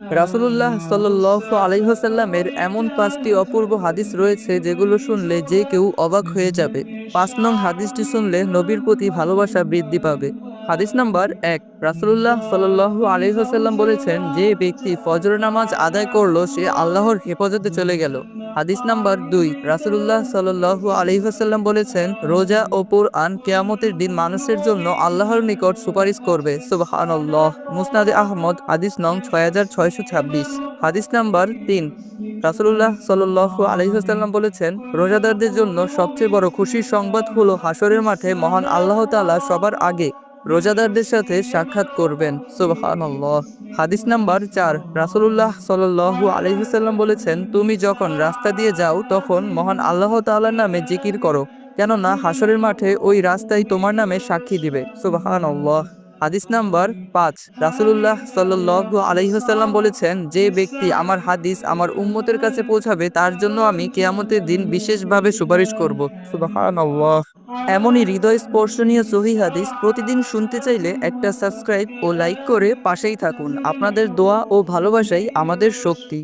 রাসুলুল্লাহ সাল্লাহ আলহিহাসাল্লামের এমন পাঁচটি অপূর্ব হাদিস রয়েছে যেগুলো শুনলে যে কেউ অবাক হয়ে যাবে। পাঁচ নং হাদিসটি শুনলে নবীর প্রতি ভালোবাসা বৃদ্ধি পাবে। হাদিস নাম্বার এক। রাসুলুল্লাহ সাল্লাহ আলহিহাসাল্লাম বলেছেন, যে ব্যক্তি ফজর নামাজ আদায় করল, সে আল্লাহর হেফাজতে চলে গেল। হাদিস নাম্বার দুই। রাসুলুল্লাহ সাল্লাহ আলহিহাসাল্লাম বলেছেন, রোজা ও কোরআন কেয়ামতের দিন মানুষের জন্য আল্লাহর নিকট সুপারিশ করবে। সুবহানাল্লাহ। মুসনাদে আহমদ, হাদিস নং ছয় হাজার ছয়শো ছাব্বিশ। হাদিস নাম্বার তিন। রাসুলুল্লাহ সাল্লাহ আলহিহাসাল্লাম বলেছেন, রোজাদারদের জন্য সবচেয়ে বড় খুশির সংবাদ হলো হাসরের মাঠে মহান আল্লাহ তাআলা সবার আগে রোজাদারদের সাথে সাক্ষাৎ করবেন। সুবহানাল্লাহ। হাদিস নাম্বার চার, রাসুলুল্লাহ সাল আলহিহাল্লাম বলেছেন, তুমি যখন রাস্তা দিয়ে যাও, তখন মহান আল্লাহ তাল্লার নামে জিকির করো। কেননা হাসরের মাঠে ওই রাস্তায় তোমার নামে সাক্ষী দিবে। সুবহানাল্লাহ। হাদিস নাম্বার পাঁচ। রাসুলুল্লাহ সাল্লাহু আলহিহাল্লাম বলেছেন, যে ব্যক্তি আমার হাদিস আমার উম্মতের কাছে পৌঁছাবে, তার জন্য আমি কেয়ামতের দিন বিশেষভাবে সুপারিশ করব। এমনই হৃদয় স্পর্শনীয় সহি হাদিস প্রতিদিন শুনতে চাইলে একটা সাবস্ক্রাইব ও লাইক করে পাশেই থাকুন। আপনাদের দোয়া ও ভালোবাসাই আমাদের শক্তি।